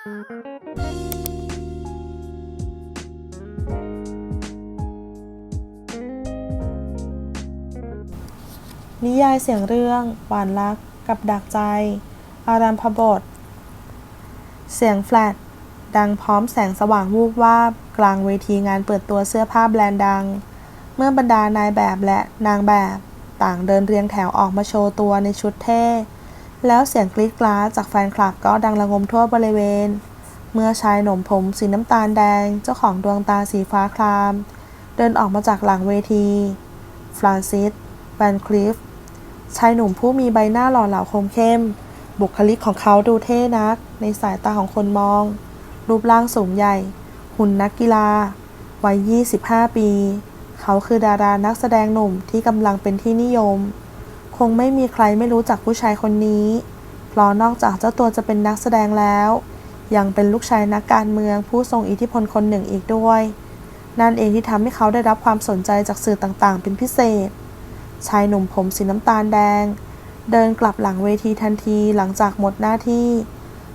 นิยายเสียงเรื่องหวานรักกับดักใจ อารัมพบท เสียงแฟลตดังพร้อมแสงสว่างวูบวาบกลางเวทีงานเปิดตัวเสื้อผ้าแบรนด์ดัง เมื่อบรรดานายแบบและนางแบบ ต่างเดินเรียงแถวออกมาโชว์ตัวในชุดเท่ แล้วเสียงกรี๊ดกราดจากแฟนคลับก็ดังระงมทั่วบริเวณ เมื่อชายหนุ่มผมสีน้ำตาลแดงเจ้าของดวงตาสีฟ้าคราม เดินออกมาจากหลังเวที ฟรานซิสแวนคลิฟชายหนุ่มผู้มีใบหน้าหล่อเหลาคมเข้ม บุคลิกของเขาดูเท่นัก ในสายตาของคนมอง รูปร่างสูงใหญ่ หุ่นนักกีฬา วัย 25 ปี เขาคือดารานักแสดงหนุ่มที่กำลังเป็นที่นิยม งไม่มีใครไม่รู้จักผู้ชายคนนี้ เพราะนอกจากเจ้าตัวจะเป็นนักแสดงแล้ว ยังเป็นลูกชายนักการเมืองผู้ทรงอิทธิพลคนหนึ่งอีกด้วย นั่นเองที่ทำให้เขาได้รับความสนใจจากสื่อต่างๆ เป็นพิเศษ ชายหนุ่มผมสีน้ำตาลแดง เดินกลับหลังเวทีทันทีหลังจากหมดหน้าที่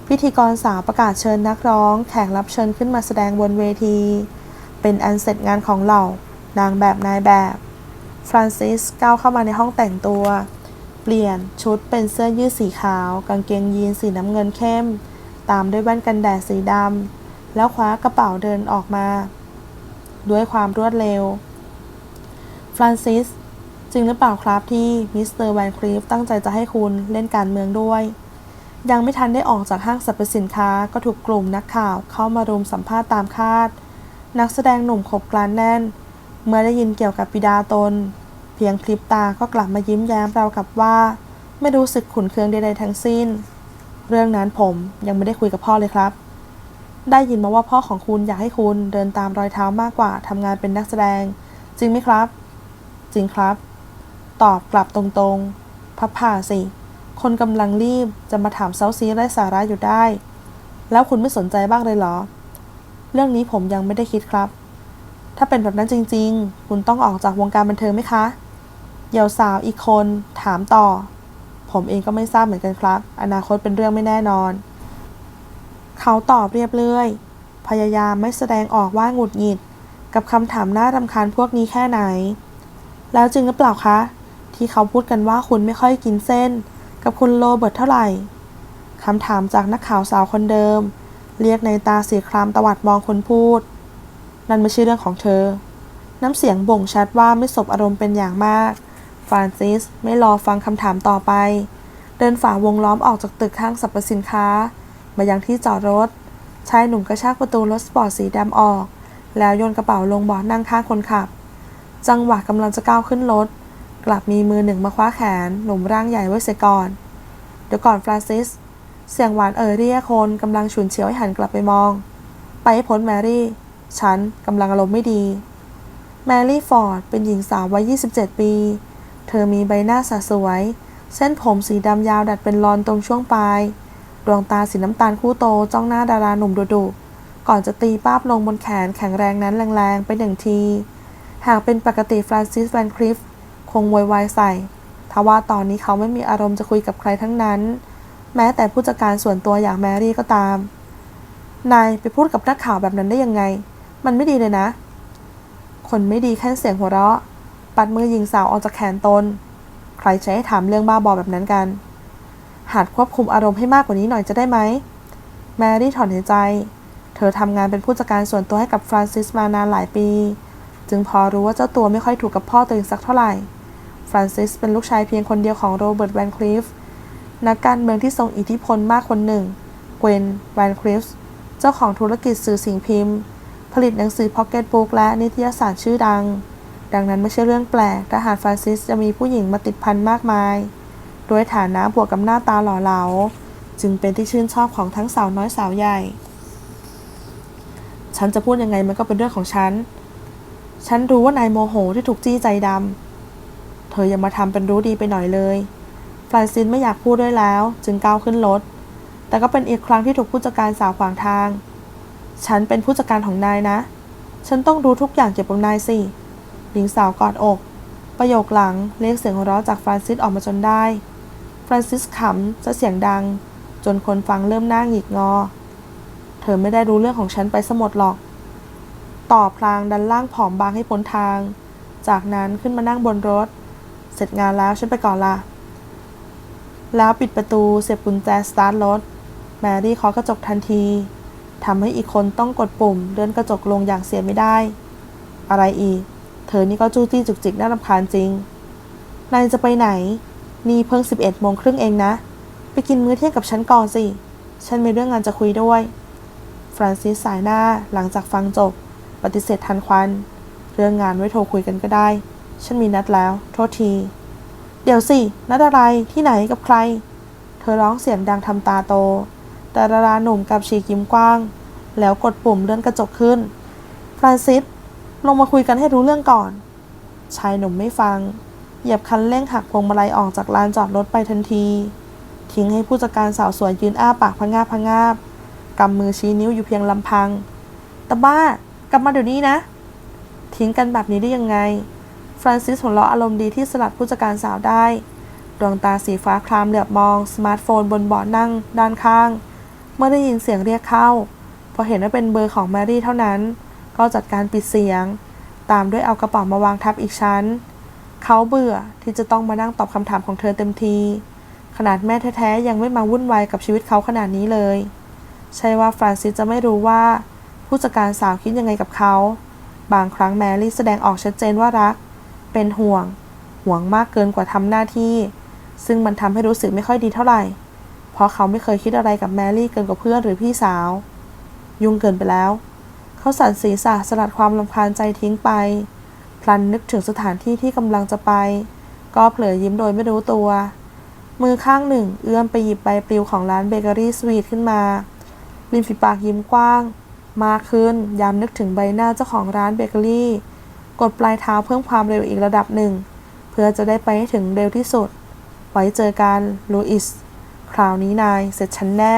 พิธีกรสาวประกาศเชิญนักร้อง แขกรับเชิญขึ้นมาแสดงบนเวที เป็นอันเสร็จงานของเหล่านางแบบนายแบบ ฟรานซิสก้าวเข้ามาในห้องแต่งตัว เปลี่ยนชุดเป็นเสื้อยืดสีขาว กางเกงยีนสีน้ำเงินเข้ม ตามด้วยแว่นกันแดดสีดำแล้วคว้ากระเป๋าเดินออกมา ด้วยความรวดเร็ว ฟรานซิสจริงหรือเปล่าครับที่มิสเตอร์แวนคลีฟตั้งใจจะให้คุณเล่นการเมืองด้วย ยังไม่ทันได้ออกจากห้างสรรพสินค้าก็ถูกกลุ่มนักข่าวเข้ามารุมสัมภาษณ์ตามคาด นักแสดงหนุ่มขบกลานแน่น เมื่อได้ยินเกี่ยวกับบิดาตน เพียงคลิปตาก็กลับมายิ้มแย้มราวกับว่า ไม่รู้สึกขุนเคืองใดๆทั้งสิ้น เรื่องนั้นผมยังไม่ได้คุยกับพ่อเลยครับ ได้ยินมาว่าพ่อของคุณอยากให้คุณเดินตามรอยเท้ามากกว่าทำงานเป็นนักแสดง จริงไหมครับ จริงครับ ตอบกลับตรงๆ พับผ่าสิ คนกำลังรีบจะมาถามเซาซีไร้สาระอยู่ได้ แล้วคุณไม่สนใจบ้างเลยเหรอ เรื่องนี้ผมยังไม่ได้คิดครับ ถ้าเป็นแบบนั้นจริง ๆ คุณต้องออกจากวงการบันเทิงไหมคะเยาวสาวอีกคนถามต่อ ผมเองก็ไม่ทราบเหมือนกันครับ อนาคตเป็นเรื่องไม่แน่นอน เขาตอบเรียบเรื่อย พยายามไม่แสดงออกว่าหงุดหงิด กับคำถามน่ารำคาญพวกนี้แค่ไหน แล้วจริงหรือเปล่าคะ ที่เขาพูดกันว่าคุณไม่ค่อยกินเส้น กับคุณโรเบิร์ตเท่าไหร่คำถามจากนักข่าวสาวคนเดิม เรียกในตาสีครามตวัดมองคนพูด นั่นไม่ใช่เรื่องของเธอ น้ำเสียงบ่งชัดว่าไม่สบอารมณ์เป็นอย่างมาก ฟรานซิสไม่รอฟังคำถามต่อไป เดินฝ่าวงล้อมออกจากตึกห้างสรรพสินค้า มายังที่จอดรถ ชายหนุ่มกระชากประตูรถสปอร์ตสีดำออก แล้วโยนกระเป๋าลงเบาะนั่งข้างคนขับ จังหวะกำลังจะก้าวขึ้นรถ กลับมีมือหนึ่งมาคว้าแขน หนุ่มร่างใหญ่ไว้เสียก่อน เดี๋ยวก่อนฟรานซิส เสียงหวานเอ่ยเรียกคนกำลังฉุนเฉียวให้หันกลับไปมอง ไปให้พ้นแมรี่ ฉันกำลังอารมณ์ไม่ดี แมรี่ฟอร์ดเป็นหญิงสาววัย 27 ปี เธอมีใบหน้าสะสวย เส้นผมสีดำยาวดัดเป็นลอนตรงช่วงปลาย ดวงตาสีน้ำตาลคู่โตจ้องหน้าดาราหนุ่มดุๆก่อนจะตีป้าบลงบนแขนแข็งแรงนั้นแรงๆ ไปหนึ่งที หากเป็นปกติฟรานซิสแวนคลิฟคงโวยวายใส่ ทว่าตอนนี้เขาไม่มีอารมณ์จะคุยกับใครทั้งนั้น แม้แต่ผู้จัดการส่วนตัวอย่างแมรี่ก็ตาม นายไปพูดกับนักข่าวแบบนั้นได้ยังไง มันไม่ดีเลยนะ คนไม่ดีแค่เสียงหัวเราะ ปัดมือหญิงสาวออกจากแขนตน ใครจะให้ถามเรื่องบ้าบอแบบนั้นกันหัดควบคุมอารมณ์ให้มากกว่านี้หน่อยจะได้ไหม แมรี่ถอนหายใจ เธอทำงานเป็นผู้จัดการส่วนตัวให้กับฟรานซิสมานานหลายปี จึงพอรู้ว่าเจ้าตัวไม่ค่อยถูกกับพ่อตัวเองสักเท่าไหร่ ฟรานซิสเป็นลูกชายเพียงคนเดียวของโรเบิร์ตแวนคลีฟนักการเมืองที่ทรงอิทธิพลมากคนหนึ่ง เกวนแวนคลีฟเจ้าของธุรกิจสื่อสิ่งพิมพ์ ผลิตหนังสือพ็อกเก็ตบุ๊กและนิตยสารชื่อดัง ดังนั้นไม่ใช่เรื่องแปลกถ้าหากฟรานซิสจะมีผู้หญิงมาติดพันมากมายโดยฐานะบวกกับหน้าตาหล่อเหลา จึงเป็นที่ชื่นชอบของทั้งสาวน้อยสาวใหญ่ ฉันจะพูดยังไงมันก็เป็นเรื่องของฉัน ฉันรู้ว่านายโมโหที่ถูกจี้ใจดำ เธออย่ามาทำเป็นรู้ดีไปหน่อยเลยฟรานซิสไม่อยากพูดด้วยแล้ว จึงก้าวขึ้นรถ แต่ก็เป็นอีกครั้งที่ถูกผู้จัดการสาวขวางทาง ฉันเป็นผู้จัดการของนายนะ ฉันต้องรู้ทุกอย่างเกี่ยวกับนายสิ หญิงสาวกอดอก ประโยคหลังเรียกเสียงหัวเราะจากฟรานซิสออกมาจนได้ ฟรานซิสขำจะเสียงดัง จนคนฟังเริ่มหน้าหงิกงอ เธอไม่ได้รู้เรื่องของฉันไปสมดหรอก ต่อพลางดันล่างผอมบางให้พ้นทาง จากนั้นขึ้นมานั่งบนรถ เสร็จงานแล้วฉันไปก่อนละแล้วปิดประตูเสียบกุญแจสตาร์ทรถ แมรี่เคาะกระจกทันที ทำให้อีกคนต้องกดปุ่มเลื่อนกระจกลงอย่างเสียไม่ได้ อะไรอีก เธอนี่ก็จู้จี้จุกจิกน่ารำคาญจริง นายจะไปไหน นี่เพิ่ง 11โมงครึ่งเองนะ ไปกินมื้อเที่ยงกับฉันก่อนสิ ฉันมีเรื่องงานจะคุยด้วย ฟรานซิสสายหน้าหลังจากฟังจบ ปฏิเสธทันควัน เรื่องงานไว้โทรคุยกันก็ได้ ฉันมีนัดแล้ว โทษที เดี๋ยวสิ นัดอะไร ที่ไหนกับใคร เธอร้องเสียงดังทำตาโต แต่ดาราหนุ่มกับฉีกยิ้มกว้าง แล้วกดปุ่มเลื่อนกระจกขึ้น ฟรานซิส ลงมาคุยกันให้รู้เรื่องก่อน ชายหนุ่มไม่ฟัง เหยียบคันเร่งหักพวงมาลัยออกจากลานจอดรถไปทันที ทิ้งให้ผู้จัดการสาวสวยยืนอ้าปากพะงาบพะงาบกำมือชี้นิ้วอยู่เพียงลำพังตาบ้ากลับมาเดี๋ยวนี้นะ ทิ้งกันแบบนี้ได้ยังไง ฟรานซิสหัวเราะอารมณ์ดีที่สลัดผู้จัดการสาวได้ ดวงตาสีฟ้าคลามเหลือบมอง สมาร์ทโฟนบนเบาะนั่งด้านข้าง เมื่อได้ยินเสียงเรียกเข้า พอเห็นว่าเป็นเบอร์ของแมรี่เท่านั้น ก็จัดการปิดเสียง ตามด้วยเอากระเป๋ามาวางทับอีกชั้น เขาเบื่อที่จะต้องมานั่งตอบคำถามของเธอเต็มที ขนาดแม่แท้ๆยังไม่มาวุ่นวายกับชีวิตเขาขนาดนี้เลย ใช่ว่าฟรานซิสจะไม่รู้ว่า ผู้จัดการสาวคิดยังไงกับเขา บางครั้งแมรี่แสดงออกชัดเจนว่ารัก เป็นห่วง ห่วงมากเกินกว่าทำหน้าที่ ซึ่งมันทำให้รู้สึกไม่ค่อยดีเท่าไหร่ เพราะเขาไม่เคยคิดอะไรกับแมรี่เกินกว่าเพื่อนหรือพี่สาว ยุ่งเกินไปแล้ว เขาสั่นศีรษะสลัดความรำคาญใจทิ้งไป พลันนึกถึงสถานที่ที่กำลังจะไป ก็เผลอยิ้มโดยไม่รู้ตัว มือข้างหนึ่ง เอื้อมไปหยิบใบปลิวของร้านเบเกอรี่สวีทขึ้นมาริมฝีปากยิ้มกว้าง มากขึ้นยามนึกถึงใบหน้าเจ้าของร้านเบเกอรี่ กดปลายเท้าเพิ่มความเร็วอีกระดับหนึ่ง เพื่อจะได้ไปให้ถึงเร็วที่สุด ไว้เจอกันลูอิส คราวนี้นายเสร็จฉันแน่